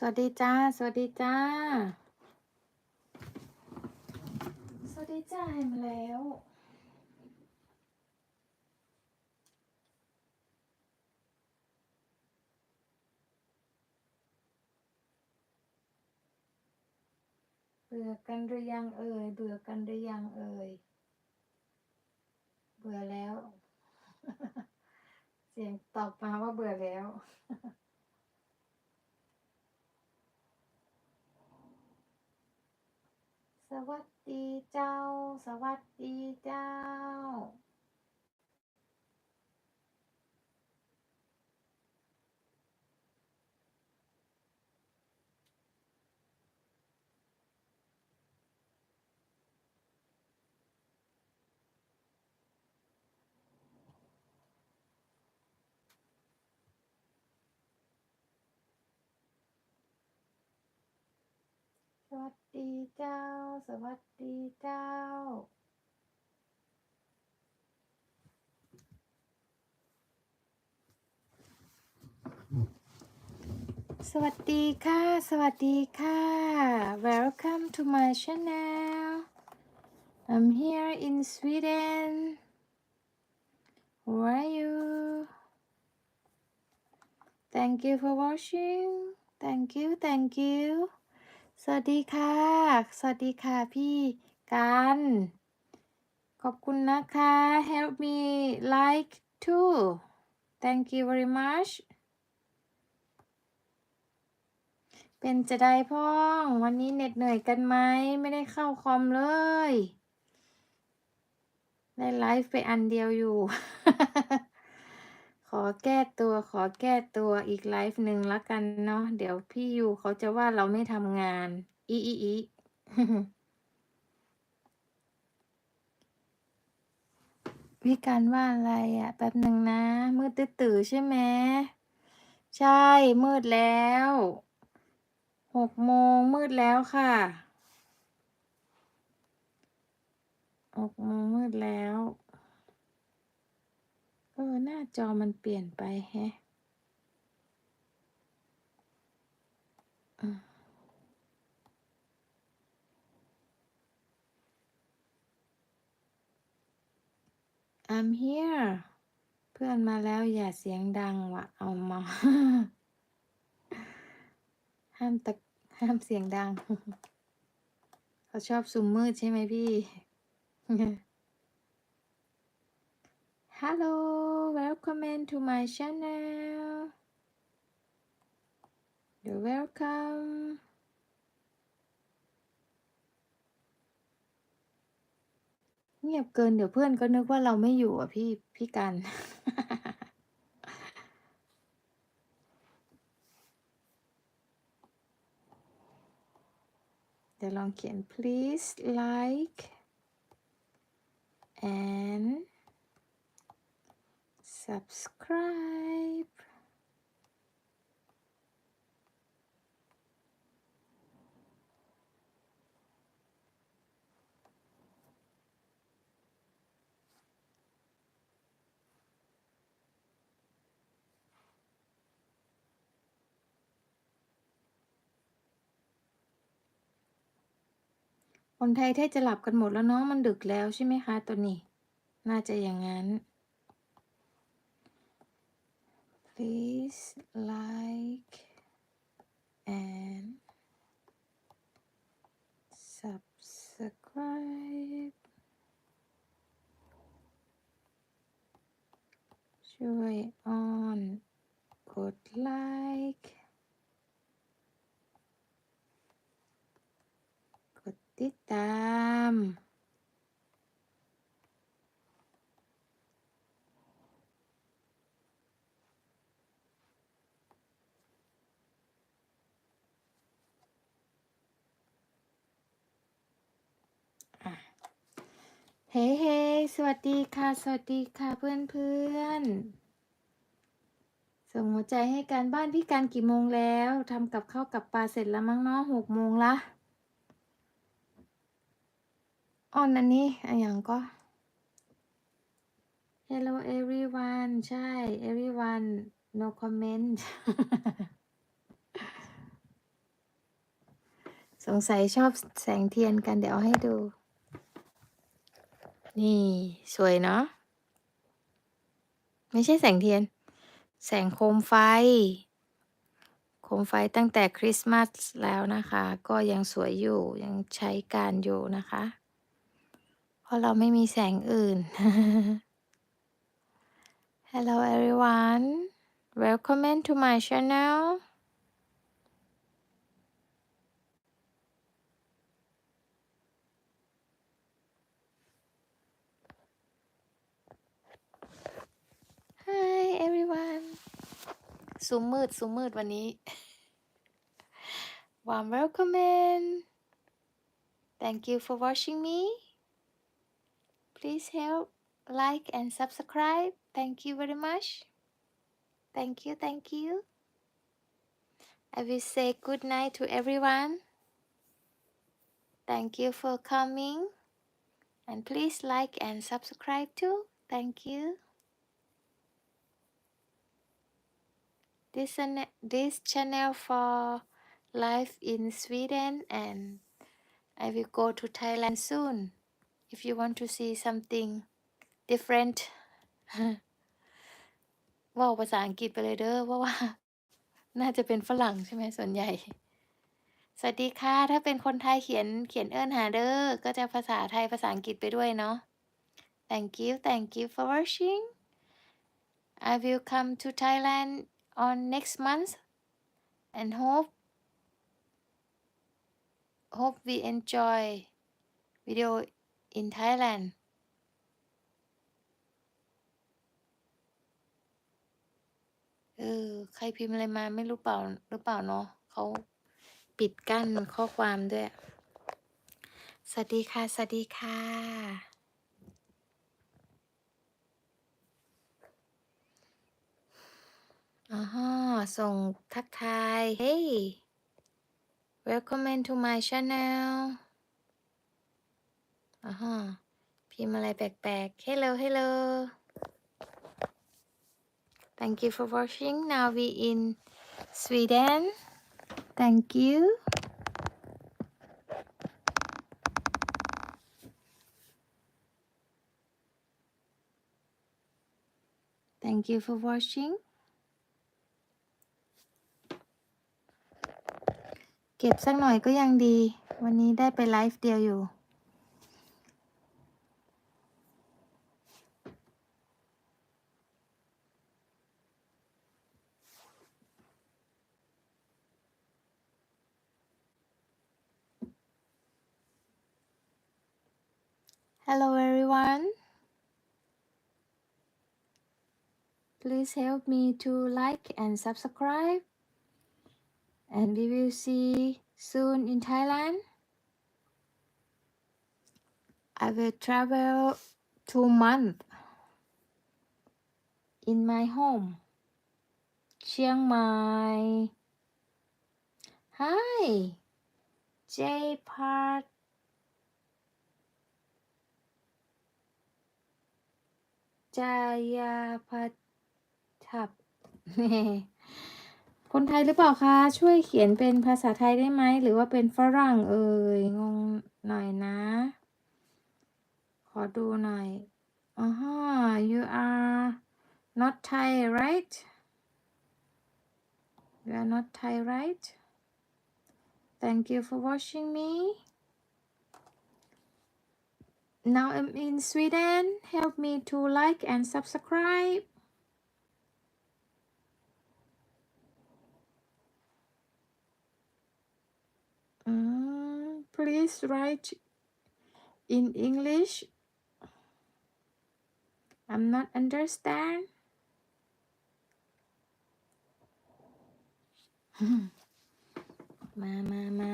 สวัสดีจ้า สวัสดีจ้า สวัสดีจ้าให้มาแล้วเบื่อกันหรือยังเอ่ย เบื่อกันหรือยังเอ่ย เบื่อแล้ว เสียงตอบมาว่าเบื่อแล้ว สวัสดีเจ้า สวัสดีเจ้า สวัสดีเจ้า สวัสดีเจ้า สวัสดีค่ะ สวัสดีค่ะ Welcome to my channel. I'm here in Sweden. Where are you? Thank you for watching. Thank you Thank you. สวัสดีค่ะ สวัสดีค่ะพี่กัน ขอบคุณนะคะ Help me like too Thank you very much เป็นจะได้พ้อง วันนี้เหน็ดเหนื่อยกันไหม ไม่ได้เข้าคอมเลย ได้ไลฟ์ไปอันเดียวอยู่ ขอแก้ตัว ขอแก้ตัวอีกไลฟ์หนึ่งละกันเนาะเดี๋ยวพี่ยูเขาจะว่าเราไม่ทำงาน อีอีอีพี่การว่าอะไรอะ่ะแป๊บหนึ่งนะ มืดตื่อใช่ไหมใช่ มืดแล้วหกโมงมืดแล้วค่ะหกโมงมืดแล้ว ออ หน้าจอมันเปลี่ยนไปแฮะอ I'm here เพื่อนมาแล้วอย่าเสียงดังวะเอามา ห้ามตะห้ามเสียงดัง เขาชอบซุมมืดใช่ไหมพี่ Hello welcome to my channel You're welcome เงียบเกินเดี๋ยวเพื่อนก็นึกว่าเราไม่อยู่อะพี่พี่กัน เดี๋ยวลองเขียน please like and subscribe คนไทยแทบจะหลับกันหมดแล้วเนาะมันดึกแล้วใช่ไหมคะตัวนี้ น่าจะอย่างนั้น please like and subscribe ช่วยออนกดไลค์ กดติดตาม อะ เฮ้เฮ้สวัสดีค่ะ สวัสดีค่ะเพื่อนเพื่อนๆส่งหัวใจให้การบ้านพี่การกี่โมงแล้วทำกับข้าวกับปลาเสร็จแล้วมั้งเนาะหกโมงละอ่อนอันนี้ออย่างก็ Hello everyone ใช่ everyone no comment สงสัยชอบแสงเทียนกันเดี๋ยวเอาให้ดู นี่ สวยเนาะ ไม่ใช่แสงเทียน แสงโคมไฟ โคมไฟตั้งแต่คริสต์มาสแล้วนะคะ ก็ยังสวยอยู่ ยังใช้การอยู่นะคะ เพราะเราไม่มีแสงอื่น Hello everyone welcome to my channel everyone ซูมมืดซูมมืดวันนี้ Warm welcome in Thank you for watching me Please help like and subscribe Thank you very much Thank you thank you I will say good night to everyone Thank you for coming and please like and subscribe too Thank you This channel, this channel for life in Sweden and I will go to Thailand soon if you want to see something different ว่าภาษาอังกฤษไปเลยเด้อเพราะว่า น่าจะเป็นฝรั่งใช่ไหมส่วนใหญ่ สวัสดีค่ะ ถ้าเป็นคนไทยเขียนเขียนเอิ้นหาเด้อก็จะภาษาไทยภาษาอังกฤษไปด้วยเนาะ Thank you thank you for watching I will come to Thailand on next month and hope hope we enjoy video in Thailand เออใครพิมพ์อะไรมาไม่รู้เปล่าหรือเปล่าเนาะเขาปิดกั้นข้อความด้วย สวัสดีค่ะ สวัสดีค่ะ อ๋อฮะส่งทักทาย Hey welcome to my channel อ๋อฮะพิมพ์อะไรแปลกๆ Hello hello Thank you for watching now we in Sweden Thank you Thank you for watching เก็บสักหน่อยก็ยังดี วันนี้ได้ไปไลฟ์เดียวอยู่ Hello everyone Please help me to like and subscribe and we will see soon in Thailand. I will travel two months in my home, Chiang Mai. Hi, J Part. Jaya Pat ทับ คนไทยหรือเปล่าคะ ช่วยเขียนเป็นภาษาไทยได้ไหม หรือว่าเป็นฝรั่งเอ่ย งงหน่อยนะ ขอดูหน่อยอ๋อฮะ you are not Thai right you are not Thai right thank you for watching me now I'm in Sweden help me to like and subscribe Mm, please write in English. I'm not understand. มามามา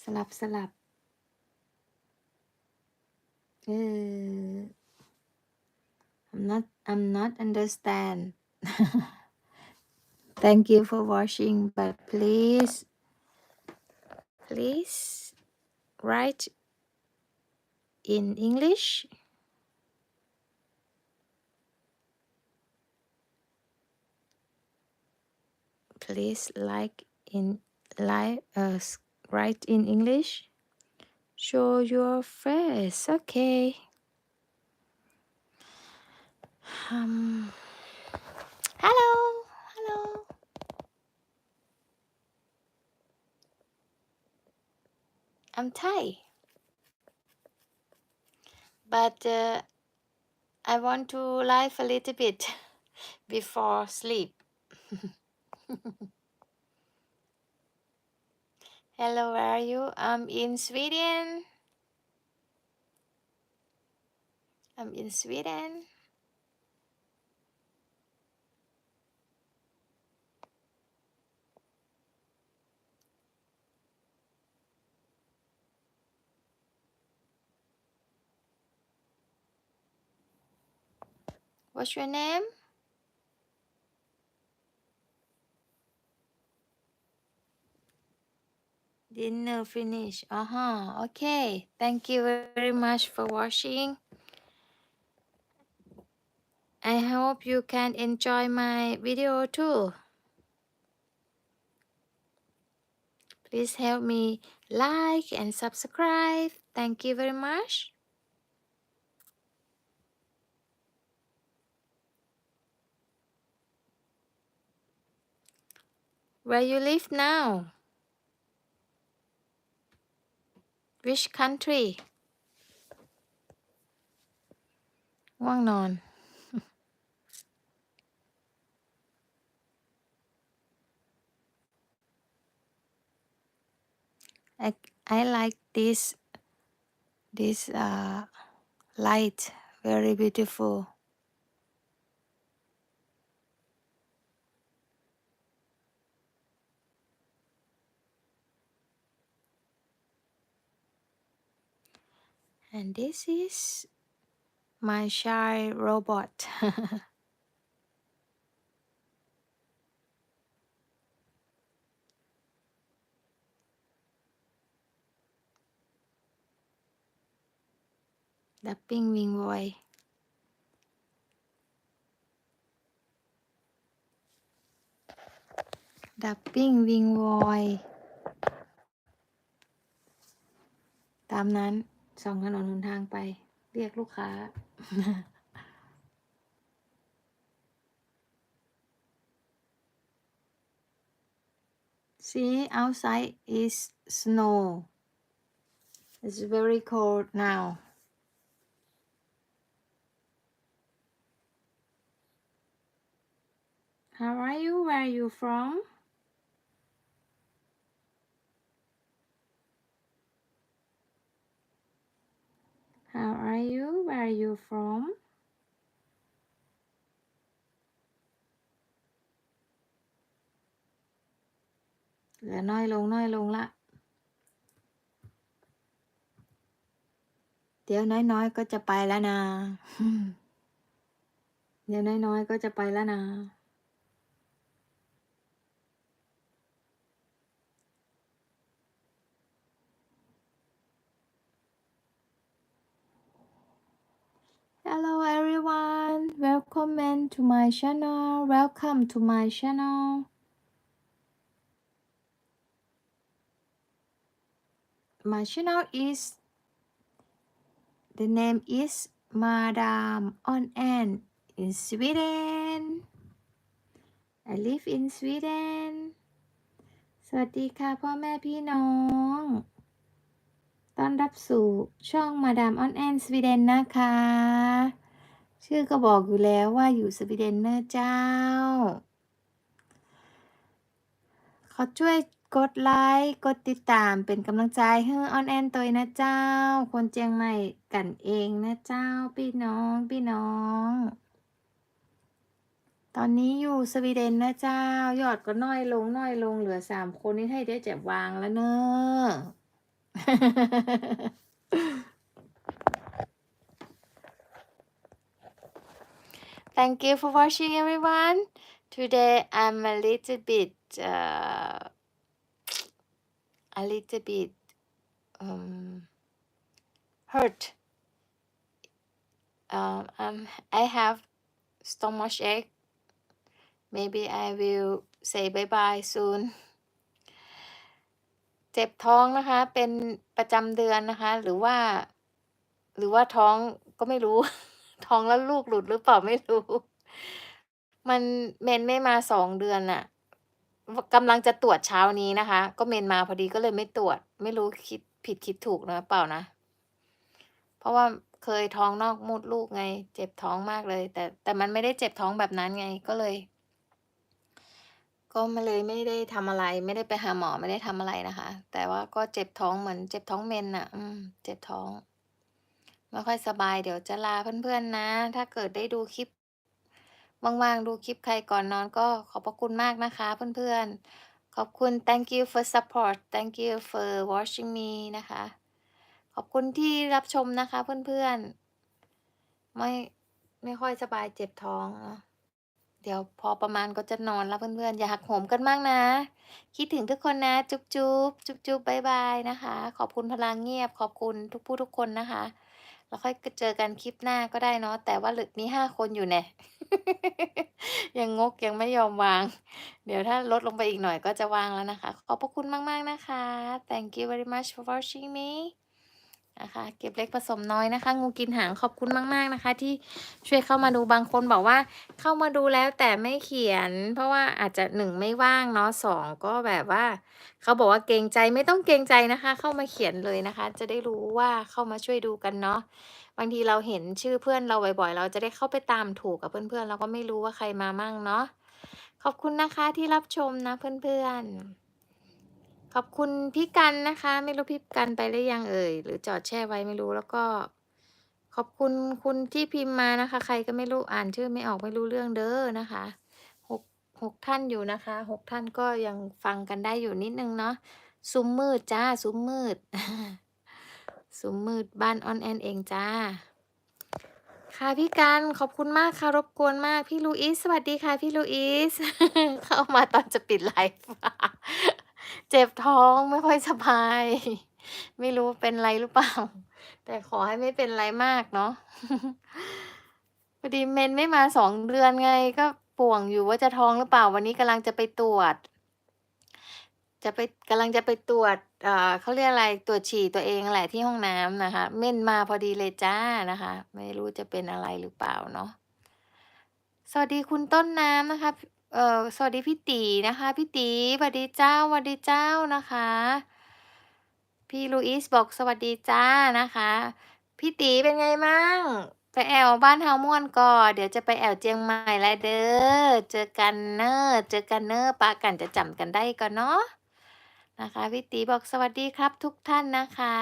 สลับสลับเออ I'm not I'm not understand Thank you for watching but please please write in English please like in like uh, write in English. Show your face. Okay. Um. Hello. Hello. I'm Thai, but uh, I want to live a little bit before sleep. Hello, where are you? I'm in Sweden. I'm in Sweden. What's your name? Dinner finish. Uh huh. Okay. Thank you very much for watching. I hope you can enjoy my video too. Please help me like and subscribe. Thank you very much. Where you live now? Which country? ง่วงนอน I I like this this uh light very beautiful. And this is my shy robot. Dapping วิงโวยดับปิ้งวิงวอย ตามนั้น สองถนนหนทางไป เรียกลูกค้า See outside is snow. It's very cold now. How are you? Where are you from? Are you? Where are you from? เหลือน้อยลงน้อยลงละเดี๋ยวน้อ Hello everyone, welcome to my channel. Welcome to my channel. My channel is the name is Madame on Ann in Sweden. I live in Sweden. สวัสดีค่ะพ่อแม่พี่น้อง ต้อนรับสู่ช่องมาดามออนแอนสวีเดนนะคะ ชื่อก็บอกอยู่แล้วว่าอยู่สวีเดนเนอะเจ้า ขอช่วยกดไลค์กดติดตามเป็นกำลังใจให้ออนแอนตัวนะเจ้า คนเจียงใหม่กันเองนะเจ้า พี่น้องพี่น้อง ตอนนี้อยู่สวีเดนนะเจ้ายอดก็น้อยลงน้อยลงเหลือสามคนนี่ให้ได้เจ็บวางแล้วเนอะ Thank you for watching everyone. Today I'm a little bit uh, a little bit um, hurt. Um, um, I have stomach ache. Maybe I will say bye bye soon. เจ็บท้องนะคะ เป็นประจำเดือนนะคะ หรือว่า หรือว่าท้องก็ไม่รู้ ท้องแล้วลูกหลุดหรือเปล่าไม่รู้ มันเมนไม่มา2เดือนน่ะกำลังจะตรวจเช้านี้นะคะ ก็เมนมาพอดีก็เลยไม่ตรวจ ไม่รู้คิดผิดคิดถูกนะเปล่านะ เพราะว่าเคยท้องนอกมดลูกไง เจ็บท้องมากเลย แต่แต่มันไม่ได้เจ็บท้องแบบนั้นไงก็เลย ก็มาเลยไม่ได้ทำอะไร ไม่ได้ไปหาหมอ ไม่ได้ทำอะไรนะคะ แต่ว่าก็เจ็บท้องเหมือนเจ็บท้องเมนน่ะ อืม เจ็บท้อง ไม่ค่อยสบายเดี๋ยวจะลาเพื่อนๆนะ ถ้าเกิดได้ดูคลิปว่างๆดูคลิปใครก่อนนอนก็ขอบพระคุณมากนะคะเพื่อนๆ ขอบคุณ thank you for support thank you for watching me นะคะ ขอบคุณที่รับชมนะคะเพื่อนๆ ไม่ไม่ค่อยสบายเจ็บท้องเนาะ เดี๋ยวพอประมาณก็จะนอนแล้วเพื่อนๆ อย่าหักโหมกันมากนะ คิดถึงทุกคนนะ จุ๊บๆจุ๊บๆบ๊ายบายนะคะ ขอบคุณพลังเงียบ ขอบคุณทุกผู้ทุกคนนะคะ แล้วค่อยเจอกันคลิปหน้าก็ได้เนาะแต่ว่าหลือมี5คนอยู่แน่ยังงกยังไม่ยอมวาง เดี๋ยวถ้าลดลงไปอีกหน่อยก็จะวางแล้วนะคะ ขอบพระคุณมากๆนะคะ thank you very much for watching me นะคะ เก็บเล็กผสมน้อยนะคะ งูกินหางขอบคุณมาก ๆนะคะ ที่ช่วยเข้ามาดูบางคนบอกว่า เข้ามาดูแล้วแต่ไม่เขียน เพราะว่าอาจจะ1ไม่ว่างเนาะ2ก็แบบว่า เขาบอกว่าเกรงใจไม่ต้องเกรงใจนะคะ เข้ามาเขียนเลยนะคะ จะได้รู้ว่าเข้ามาช่วยดูกันเนาะบางทีเราเห็นชื่อเพื่อนเราบ่อยๆ เราจะได้เข้าไปตามถูกกับเพื่อนๆเราก็ไม่รู้ว่าใครมามั่งเนาะขอบคุณนะคะที่รับชมนะเพื่อนๆ ขอบคุณพี่กันนะคะ ไม่รู้พี่กันไปหรือยังเอ่ยหรือจอดแช่ไว้ไม่รู้แล้วก็ ขอบคุณคุณที่พิมพ์มานะคะ ใครก็ไม่รู้อ่านชื่อไม่ออกไม่รู้เรื่องเด้อนะคะ6 6ท่านอยู่นะคะ6ท่านก็ยังฟังกันได้อยู่นิดนึงเนาะซุ้มมืดจ้ะซุ้มมืดซุ้มมืดบ้านออนแอนเองจ้ะค่ะพี่กันขอบคุณมากค่ะรบกวนมากพี่ลูอีสสวัสดีค่ะพี่ลูอีสเข้ามาตอนจะปิดไลฟ์ เจ็บท้องไม่ค่อยสบาย ไม่รู้เป็นไรหรือเปล่า แต่ขอให้ไม่เป็นไรมากเนาะพอดีเมนไม่มา2เดือนไงก็ป่วงอยู่ว่าจะท้องหรือเปล่า วันนี้กำลังจะไปตรวจ จะไปกำลังจะไปตรวจอ่าเขาเรียกอะไรตรวจฉี่ตัวเองแหละที่ห้องน้ำนะคะ เมนมาพอดีเลยจ้ะนะคะ ไม่รู้จะเป็นอะไรหรือเปล่าเนาะสวัสดีคุณต้นน้ำนะคะ เอ่อ สวัสดีพี่ตีนะคะ พี่ตีหวัดดีเจ้าหวัดดีเจ้านะคะ พี่ลูอีสบอกสวัสดีจ้ะนะคะ พี่ตีเป็นไงมั่ง ไปแอวบ้านเฮาม่วนก่อเดี๋ยวจะไปแอวเจียงใหม่แล้วเด้อ เจอกันเน้อเจอกันเน้อปะกันจะจำกันได้ก่อนเนาะนะคะพี่ตีบอกสวัสดีครับทุกท่านนะคะ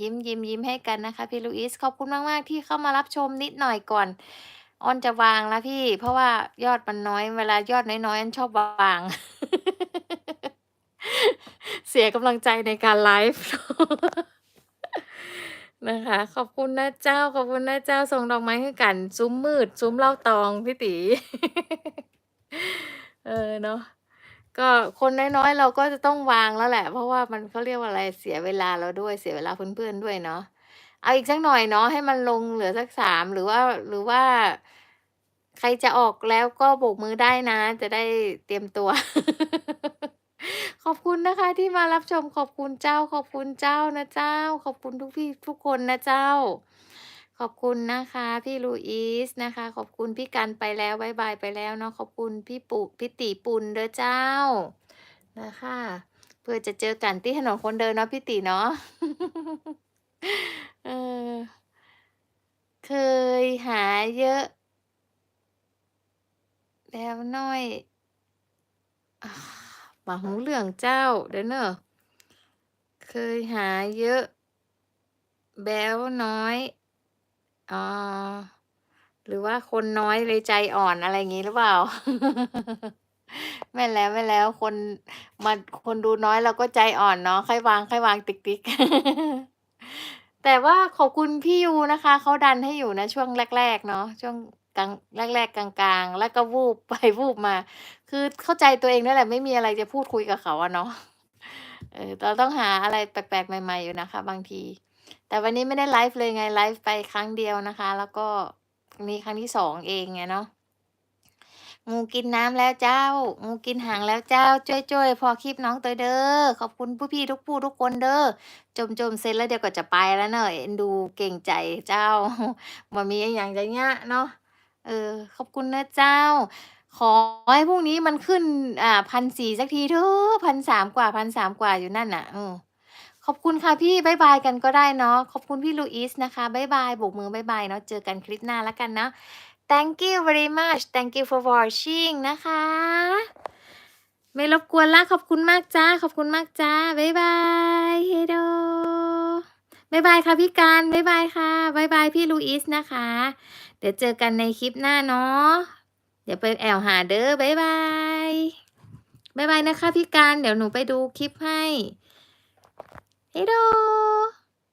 ยิ้มยิ้มๆให้กันนะคะ พี่ลูอีสขอบคุณมาก ๆ ที่เข้ามารับชมนิดหน่อยก่อน อ้อนจะวางแล้วพี่ เพราะว่ายอดมันน้อย เวลายอดน้อยๆอ้อนชอบวาง เสียกำลังใจในการไลฟ์นะคะ ขอบคุณนะเจ้า ขอบคุณนะเจ้าส่งดอกไม้ให้กัน ซุ้มมืด ซุ้มเหล้าตองพี่ตีเออเนาะก็คนน้อยๆเราก็จะต้องวางแล้วแหละ เพราะว่ามันเขาเรียกว่าอะไรเสียเวลาเราด้วยเสียเวลาเพื่อนๆด้วยเนาะ เอาอีกสักหน่อยเนาะให้มันลงเหลือสัก3หรือว่าหรือว่า ใครจะออกแล้วก็โบกมือได้นะ จะได้เตรียมตัว ขอบคุณนะคะ ที่มารับชมขอบคุณเจ้า ขอบคุณเจ้านะเจ้า ขอบคุณทุกพี่ทุกคนนะเจ้า ขอบคุณนะคะ พี่ลูอีสนะคะ ขอบคุณพี่กันไปแล้วบายบายไปแล้วเนาะขอบคุณพี่ปุพี่ตีปุ่นเด้อเจ้านะคะเพื่อจะเจอกันที่ถนนคนเดินเนาะพี่ตีเนาะ เออ เคยหาเยอะ แล้วน้อยอาบ่รู้เรื่องเจ้าเด้อเน้อเคยหาเยอะ แบ๊วน้อยอ๋อหรือว่าคนน้อยเลยใจอ่อนอะไรงี้หรือเปล่า ไม่แล้วไม่แล้ว คนมาคนดูน้อยเราก็ใจอ่อนเนาะค่อยวางค่อยวางติ๊กๆ แต่ว่าขอบคุณพี่ยูนะคะ เขาดันให้อยู่นะ ช่วงแรก ๆ เนาะช่วงกลางแรก ๆ กลางๆ แล้วก็วูบไปวูบมา คือเข้าใจตัวเองนั่นแหละไม่มีอะไรจะพูดคุยกับเขาอะเนาะเออเราต้องหาอะไรแปลกๆ ใหม่ ๆ อยู่นะคะ บางที แต่วันนี้ไม่ได้ไลฟ์เลยไงไลฟ์ไปครั้งเดียวนะคะ แล้วก็นี่ครั้งที่2เองไงเนาะ งูกินน้ำแล้วเจ้า งูกินหางแล้วเจ้าจ้อยๆพอคลิปน้องเตยเด้อ ขอบคุณผู้พี่ทุกผู้ทุกคนเด้อ จมๆเสร็จแล้วเดี๋ยวก็จะไปแล้วเนาะเอ็นดูเก่งใจเจ้าบ่มีอิหยังจะยเนาะ เออ ขอบคุณนะเจ้า ขอให้พรุ่งนี้มันขึ้น อ่า1,400สักทีเถอะ1,300กว่า1,300กว่าอยู่นั่นน่ะ อืมขอบคุณค่ะพี่บายบายกันก็ได้เนาะ ขอบคุณพี่ลูอิสนะคะบายบายโบกมือบายบายเนาะ เจอกันคลิปหน้าแล้วกันเนาะ Thank you very much Thank you for watching นะคะ ไม่รบกวนล้วขอบคุณมากจ้า ขอบคุณมากจ้า บ๊ายบายเฮโดบ๊ายบายค่ะพี่การบ๊ายบายค่ะบ๊ายบายพี่ลูอิสนะคะ เดี๋ยวเจอกันในคลิปหน้าเนาะเดี๋ยวไปแอวหาเด้อบ๊ายบายบ๊ายบายนะคะพี่การเดี๋ยวหนูไปดูคลิปให้เฮโด